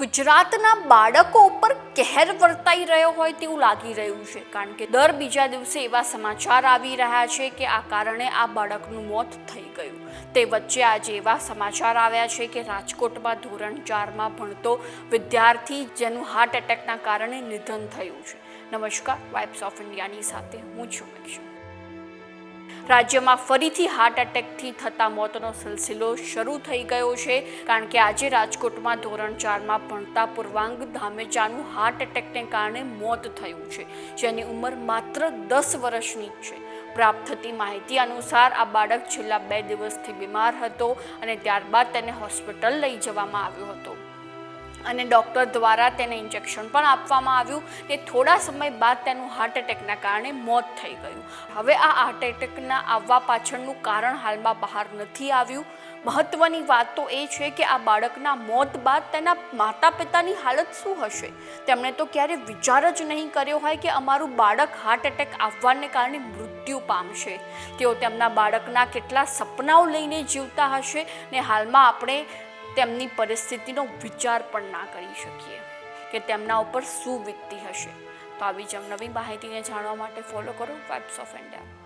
ગુજરાતના બાળકો ઉપર કહેર વર્તાઈ રહ્યો હોય તેવું લાગી રહ્યું છે. કારણ કે દર બીજા દિવસે એવા સમાચાર આવી રહ્યા છે કે આ કારણે આ બાળકનું મોત થઈ ગયું. તે વચ્ચે આજે એવા સમાચાર આવ્યા છે કે રાજકોટમાં ધોરણ ચારમાં ભણતો વિદ્યાર્થી જેનું હાર્ટ એટેકના કારણે નિધન થયું છે. નમસ્કાર, વાઇબ્સ ઓફ ઇન્ડિયાની સાથે હું છું રાજ્યમાં ફરીથી હાર્ટ એટેકથી થતા મોતનો સિલસિલો શરૂ થઈ ગયો છે. કારણ કે આજે રાજકોટમાં ધોરણ ચારમાં ભણતા પૂર્વાંગ ધામેચાનું હાર્ટ એટેકને કારણે મોત થયું છે, જેની ઉંમર માત્ર દસ વર્ષની છે. પ્રાપ્ત થતી માહિતી અનુસાર આ બાળક છેલ્લા બે દિવસથી બીમાર હતો અને ત્યારબાદ તેને હોસ્પિટલ લઈ જવામાં આવ્યો હતો. અને ડૉક્ટર દ્વારા તેને ઇન્જેક્શન પણ આપવામાં આવ્યું ને થોડા સમય બાદ તેનું હાર્ટ એટેકના કારણે મોત થઈ ગયું. હવે આ હાર્ટ એટેકના આવવા પાછળનું કારણ હાલમાં બહાર નથી આવ્યું. મહત્વની વાત તો એ છે કે આ બાળકના મોત બાદ તેના માતા પિતાની હાલત શું હશે? તેમણે તો ક્યારે વિચાર જ નહીં કર્યો હોય કે અમારું બાળક હાર્ટ એટેક આવવાને કારણે મૃત્યુ પામશે. તેઓ તેમના બાળકના કેટલા સપનાઓ લઈને જીવતા હશે ને હાલમાં આપણે તેમની પરિસ્થિતિનો વિચાર પણ ના કરી શકીએ કે તેમના ઉપર શું વીતતી હશે. તો આવી જ નવી માહિતીને જાણવા માટે ફોલો કરો વાઇબ્સ ઓફ ઇન્ડિયા